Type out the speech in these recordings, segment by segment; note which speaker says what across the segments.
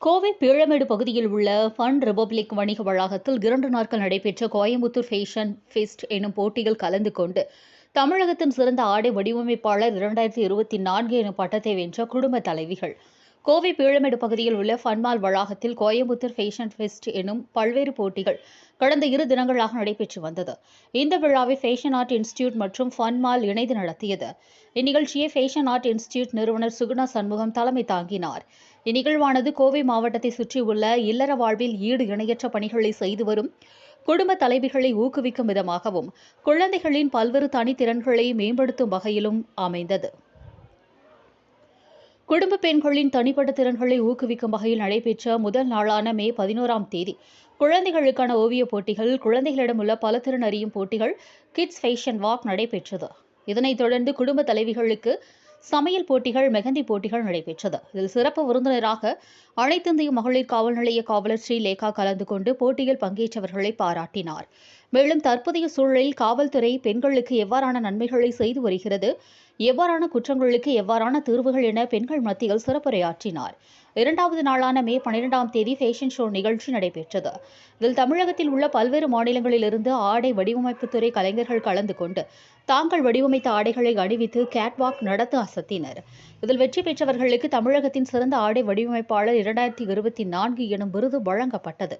Speaker 1: கோவை பீழமேடு பகுதியில் உள்ள fun republic வணிக வளாகத்தில் இரண்டு நாட்கள் நடைபெற்ற கோயம்புத்தூர் ஃபேஷன் ஃபெஸ்ட் எனும் போட்டியில் கலந்து கொண்டு தமிழகத்தின் சிறந்த ஆடை வடிவமைப்பாளர் இரண்டாயிரத்தி இருபத்தி நான்கு எனும் பட்டத்தை வென்ற குடும்ப தலைவிகள். கோவை பீழமேடு பகுதியில் உள்ள ஃபன்மால் வளாகத்தில் கோயம்புத்தூர் ஃபேஷன் ஃபெஸ்ட் எனும் பல்வேறு போட்டிகள் கடந்த இரு தினங்களாக நடைபெற்று வந்தது. இந்த விழாவை ஃபேஷன் ஆர்ட் இன்ஸ்டிடியூட் மற்றும் ஃபன்மால் இணைந்து நடத்தியது. இந்நிகழ்ச்சியை ஃபேஷன் ஆர்ட் இன்ஸ்டிடியூட் நிறுவனர் சுகுணா சண்முகம் தலைமை தாங்கினார். இந்நிகழ்வானது கோவை மாவட்டத்தை சுற்றியுள்ள இல்லற வாழ்வில் ஈடு இணையற்ற பணிகளை செய்து வரும் குடும்ப தலைவிகளை ஊக்குவிக்கும் விதமாகவும் குழந்தைகளின் பல்வேறு தனித்திறன்களை மேம்படுத்தும் வகையிலும் அமைந்தது. குடும்ப பெண்களின் தனிப்பட்ட திறன்களை ஊக்குவிக்கும் வகையில் நடைபெற்ற முதல் நாளான மே பதினோராம் தேதி குழந்தைகளுக்கான ஓவியப் போட்டிகள் குழந்தைகளிடம் உள்ள பல திறன் அறியும் போட்டிகள் கிட்ஸ் ஃபேஷன் வாக் நடைபெற்றது. இதனைத் தொடர்ந்து குடும்ப தலைவிகளுக்கு சமையல் போட்டிகள் மெகந்தி போட்டிகள் நடைபெற்றது. இதில் சிறப்பு விருந்தினராக அனைத்திந்திய மகளிர் காவல் நிலைய காவலர் ஸ்ரீலேகா கலந்து கொண்டு போட்டியில் பங்கேற்றவர்களை பாராட்டினார். மேலும் தற்போதைய சூழலில் காவல்துறை பெண்களுக்கு எவ்வாறான நன்மைகளை செய்து வருகிறது எவ்வாறான குற்றங்களுக்கு எவ்வாறான தீர்வுகள் என பெண்கள் மத்தியில் சிறப்புரையாற்றினார். இரண்டாவது நாளான மே பனிரெண்டாம் தேதி ஃபேஷன் ஷோ நிகழ்ச்சி நடைபெற்றது. இதில் தமிழகத்தில் உள்ள பல்வேறு மாநிலங்களிலிருந்து ஆடை வடிவமைப்புத்துறை கலைஞர்கள் கலந்து கொண்டு தாங்கள் வடிவமைத்த ஆடைகளை அணிவித்து கேட்வாக் நடத்த அசத்தினர். இதில் வெற்றி பெற்றவர்களுக்கு தமிழகத்தின் சிறந்த ஆடை வடிவமைப்பாளர் இரண்டாயிரத்தி இருபத்தி நான்கு எனும் விருது வழங்கப்பட்டது.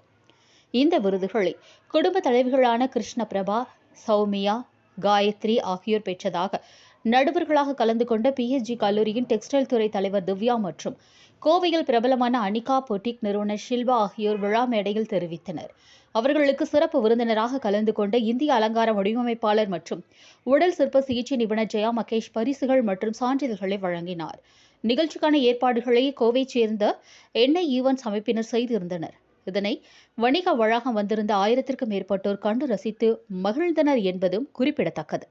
Speaker 1: இந்த விருதுகளை குடும்ப தலைவிகளான கிருஷ்ண பிரபா சௌமியா காயத்ரி ஆகியோர் பெற்றதாக நடுவர்களாக கலந்து கொண்ட பிஎஸ்ஜி கல்லூரியின் டெக்ஸ்டைல் துறை தலைவர் திவ்யா மற்றும் கோவையில் பிரபலமான அனிகா பொட்டிக் நிறுவனர் ஷில்வா ஆகியோர் விழா மேடையில் தெரிவித்தனர். அவர்களுக்கு சிறப்பு விருந்தினராக கலந்து கொண்ட இந்திய அலங்கார வடிவமைப்பாளர் மற்றும் உடல் சிற்ப சிகிச்சை நிபுணர் ஜெயா மகேஷ் பரிசுகள் மற்றும் சான்றிதழ்களை வழங்கினார். நிகழ்ச்சிக்கான ஏற்பாடுகளை கோவை சேர்ந்த எண்ணெய் ஈவன்ஸ் அமைப்பினர் செய்திருந்தனர். இதனை வணிக வளாகம் வந்திருந்த ஆயிரத்திற்கும் மேற்பட்டோர் கண்டு ரசித்து மகிழ்ந்தனர் என்பதும் குறிப்பிடத்தக்கது.